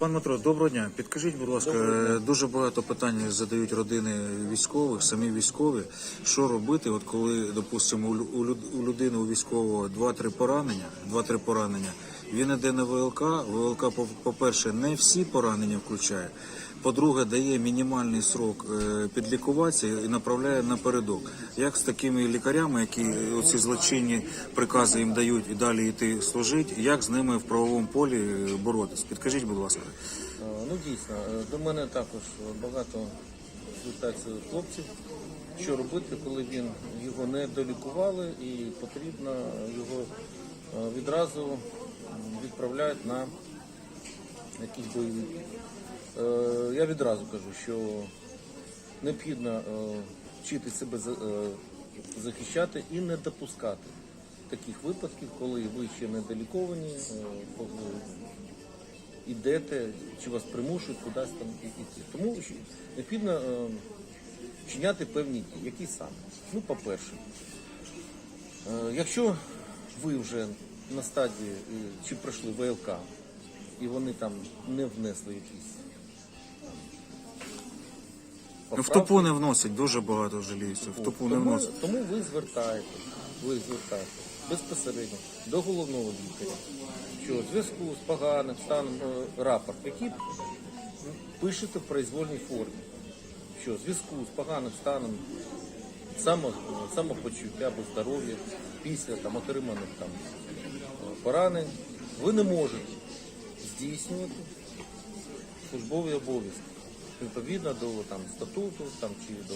Пан Матрос, доброго дня. Підкажіть, будь ласка, е, дуже багато питань задають родини військових, самі військові. Що робити, от коли, допустимо, у лю- у люд- у людини у військового 2-3 поранення, 2-3 поранення, він іде на ВЛК. ВЛК, по- по-перше, не всі поранення включає. По-друге, дає мінімальний срок е, підлікуватися і направляє напередок. Як з такими лікарями, які е, оці злочинні прикази їм дають і далі йти служити, як з ними в правовому полі е, боротись? Підкажіть, будь ласка. Ну дійсно, до мене також багато звертається хлопців, що робити, коли він його не долікували і потрібно його відразу відправляють на якісь бойові. Е, Я відразу кажу, що необхідно е, вчити себе е, захищати і не допускати таких випадків, коли ви ще не доліковані, е, по- чи вас примушують кудись там іти. Тому необхідно вчиняти певні дії. Які саме? Ну, по-перше, якщо ви вже на стадії чи пройшли ВЛК, і вони там не внесли якісь Ну, в топу не вносять, дуже багато жаліються. В топу не вносять. тому ви звертаєтесь, ви звертаєтесь безпосередньо до головного лікаря, що в зв'язку з поганим станом е, рапорт, який пишете в произвольній формі, що в зв'язку з поганим станом само, самопочуття або здоров'я після там, отриманих там, поранень, ви не можете здійснювати службові обов'язки відповідно до там, статуту там, чи до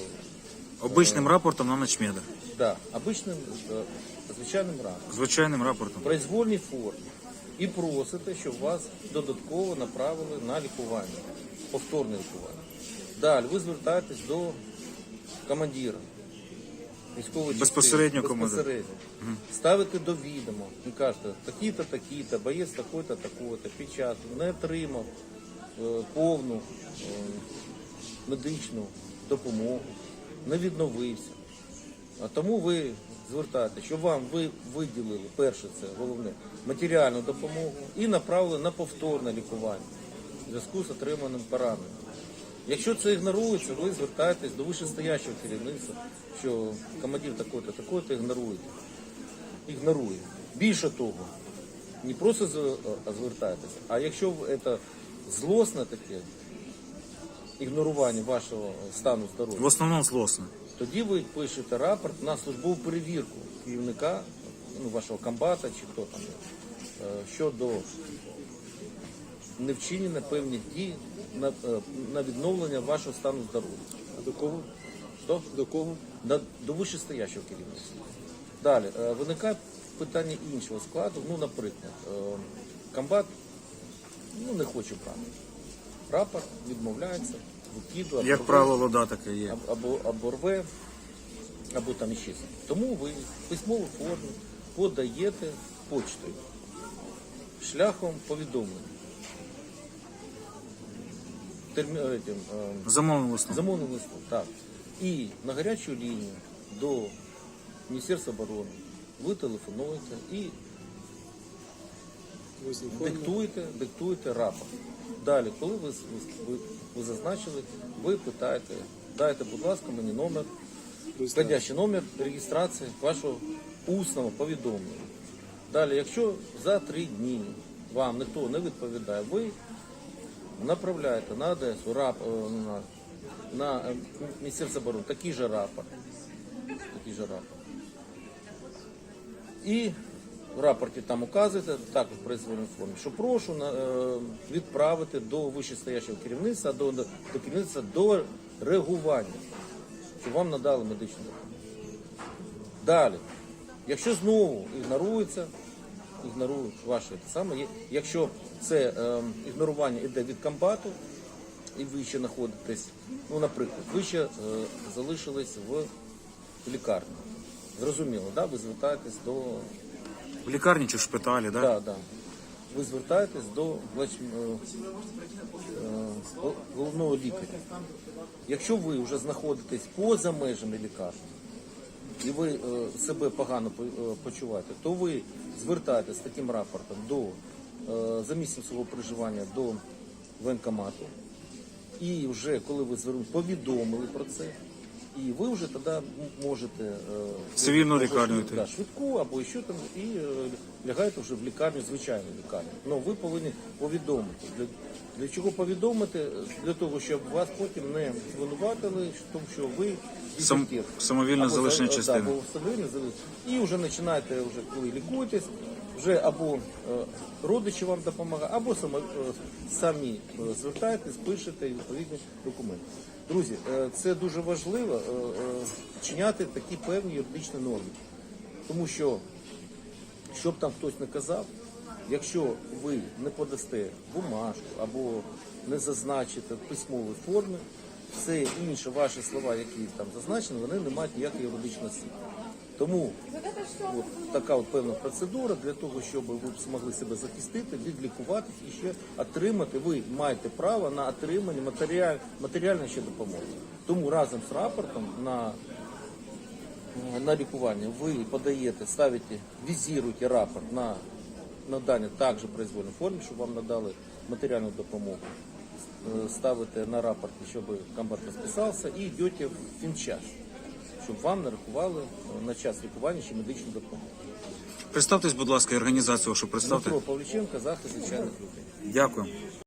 Обичним рапортом на начмеда. Да, обичним е, звичайним разом, Звичайним рапортом. в произвольній формі. І просите, щоб вас додатково направили на лікування, повторне лікування. Далі ви звертаєтесь до командира частини, Безпосередньо безпосередньо. Ставите до відома і кажете, такі-то, такі-то, боєць такий-то, такого-то, під час не отримав е, повну е, медичну допомогу, не відновився. А тому ви звертаєте, щоб вам ви виділили перше це головне матеріальну допомогу і направили на повторне лікування в зв'язку з отриманим пораненням. Якщо це ігнорується, ви звертаєтесь до вищестоящого керівництва, що командир такой-то, такой-то ігнорує. Ігнорує. Більше того, не просто з- а якщо це злосне таке ігнорування вашого стану здоров'я, В основному злосно. тоді ви пишете рапорт на службову перевірку керівника, ну, вашого комбата чи хто там, е, щодо невчинення певних дій на, е, на відновлення вашого стану здоров'я. А до кого? Що? До кого? До, до вищестоящого керівництва. Далі, е, виникає питання іншого складу. Ну, наприклад, е, комбат ну, не хоче брати. Рапорт відмовляється, викидує. Як або- правило, да, таке є. або, або рве, або там іще. Тому ви в письмову форму подаєте почтою шляхом повідомлення. Термі... е, тим, е, Замовним листом. Замовним листом, так. І на гарячу лінію до Міністерства оборони ви телефонуєте і диктуєте, диктуєте рапорт. Далі, коли ви, ви, ви зазначили, ви питаєте, дайте, будь ласка, мені номер, входящий номер реєстрації вашого усного повідомлення. Далі, якщо за три дні вам ніхто не відповідає, ви направляєте на Одесу рап, е, на, на е, Міністерство оборони такий же рапорт. Такий же рапорт. І в рапорті там указуєте, так в произвольній формі, що прошу е, відправити до вищестоящого керівництва, до, до керівництва до реагування, щоб вам надали медичну допомогу. Далі, якщо знову ігнорується, ігнорують ваше те саме, якщо це е, ігнорування йде від комбату, і ви ще знаходитесь, ну, наприклад, ви ще е, залишились в лікарні. Зрозуміло, да? ви звертаєтесь до В лікарні чи в шпиталі, да? Да, да. Ви звертаєтесь до глач- е, е, головного лікаря. Якщо ви вже знаходитесь поза межами лікарні і ви е, себе погано е, почуваєте, то ви звертаєтесь з таким рапортом до е, за місцем свого проживання до воєнкомату. І вже коли ви повідомили про це, і ви вже тоді можете е, Цивільну лікарню йти. да, швидку або що там, і е, лягаєте вже в лікарню, звичайну лікарню. Ну ви повинні повідомити. Для, для чого повідомити? Для того, щоб вас потім не звинуватили, тому що ви Сам- Або залишення за- частини. Да, або самовільне залишення. І вже починаєте, вже коли лікуєтесь, вже або е, родичі вам допомагають, або е, самі е, звертаєтесь, пишете відповідні документи. Друзі, це дуже важливо вчиняти такі певні юридичні норми. Тому що, що б там хтось не казав, якщо ви не подасте бумажку або не зазначите в письмовій формі, все інше, ваші слова, які там зазначені, вони не мають ніякої юридичної сили. Тому от така от певна процедура для того, щоб ви змогли себе захистити, відлікуватись і ще отримати. Ви маєте право на отримання матеріаль, матеріальної ще допомоги. Тому разом з рапортом на на лікування ви подаєте, ставите, візируєте рапорт на надання також произвольній формі, щоб вам надали матеріальну допомогу. Е, Ставите на рапорт, щоб комбат розписався, і йдете в фінчас, щоб вам нарахували е, на час лікування ще медичну допомогу. Представтесь, будь ласка, і організацію вашу представте. Дмитро Павліченко, захист звичайних людей. Дякую.